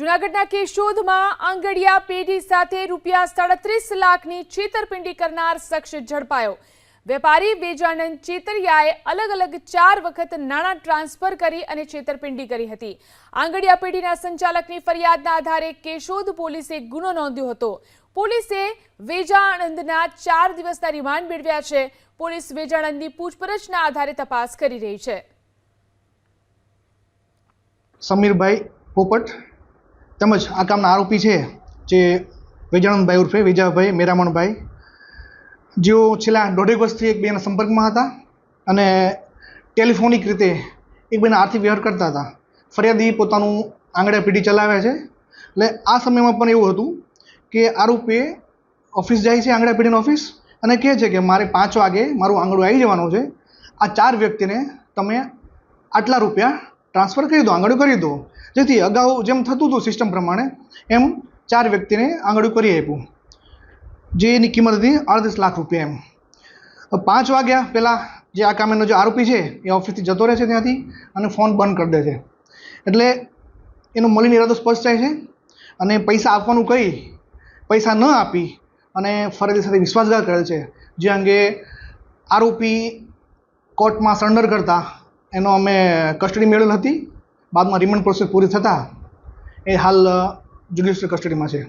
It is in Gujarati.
જૂનાગઢના કેશોદમાં આંગડિયા પેઢી સાથે રૂપિયા સાડત્રીસ લાખની છેતરપિંડી કરનાર શખ્સ ઝડપાયો. વેપારી બેજાનંદ ચેતરિયાએ અલગ અલગ ચાર વખત નાણાં ટ્રાન્સફર કરી અને છેતરપિંડી કરી હતી. આંગડિયા પેઢીના સંચાલકની ફરિયાદના આધારે કેશોદ પોલીસે ગુનો નોંધ્યો હતો. પોલીસે વેજાણંદના ચાર દિવસના રિમાન્ડ મેળવ્યા છે. પોલીસ વેજાણંદની પૂછપરછના આધારે તપાસ કરી રહી છે. સમીરભાઈ પોપટ તેમજ આ કામના આરોપી છે જે વેજાણંદભાઈ ઉર્ફે વેજાભાઈ મેરામણભાઈ. જેઓ છેલ્લા દોઢેક વર્ષથી એકબીજાના સંપર્કમાં હતા અને ટેલિફોનિક રીતે એકબીજાના આર્થિક વ્યવહાર કરતા હતા. ફરિયાદી પોતાનું આંગળીયા પેઢી ચલાવે છે. એટલે આ સમયમાં પણ એવું હતું કે આરોપીએ ઓફિસ જાય છે આંગળા પીઢીની ઓફિસ અને કહે છે કે મારે પાંચ વાગે મારું આંગળું આવી જવાનું છે. આ ચાર વ્યક્તિને તમે આટલા રૂપિયા ટ્રાન્સફર કરી દો આંગળું કરી દો. જેથી અગાઉ જેમ થતું હતું સિસ્ટમ પ્રમાણે, એમ ચાર વ્યક્તિને આંગળું કરી આપ્યું. જેની કિંમત હતી અડત્રીસ લાખ રૂપિયા એમ. પાંચ વાગ્યા પહેલાં જે આ કામેનો જે આરોપી છે, એ ઓફિસથી જતો રહે છે ત્યાંથી અને ફોન બંધ કરી દે છે. એટલે એનો મળીને ઇરાદો સ્પષ્ટ થાય છે અને પૈસા આપવાનું કહી, પૈસા ન આપી અને ફરિયાદી સાથે વિશ્વાસઘાત કરેલ છે. જે અંગે આરોપી કોર્ટમાં સરેન્ડર કરતા એનો અમે કસ્ટડી મેળવેલ હતી. બાદમાં રિમાન્ડ પ્રોસેસ પૂરી થતાં એ હાલ જ્યુડિશિયલ કસ્ટડીમાં છે.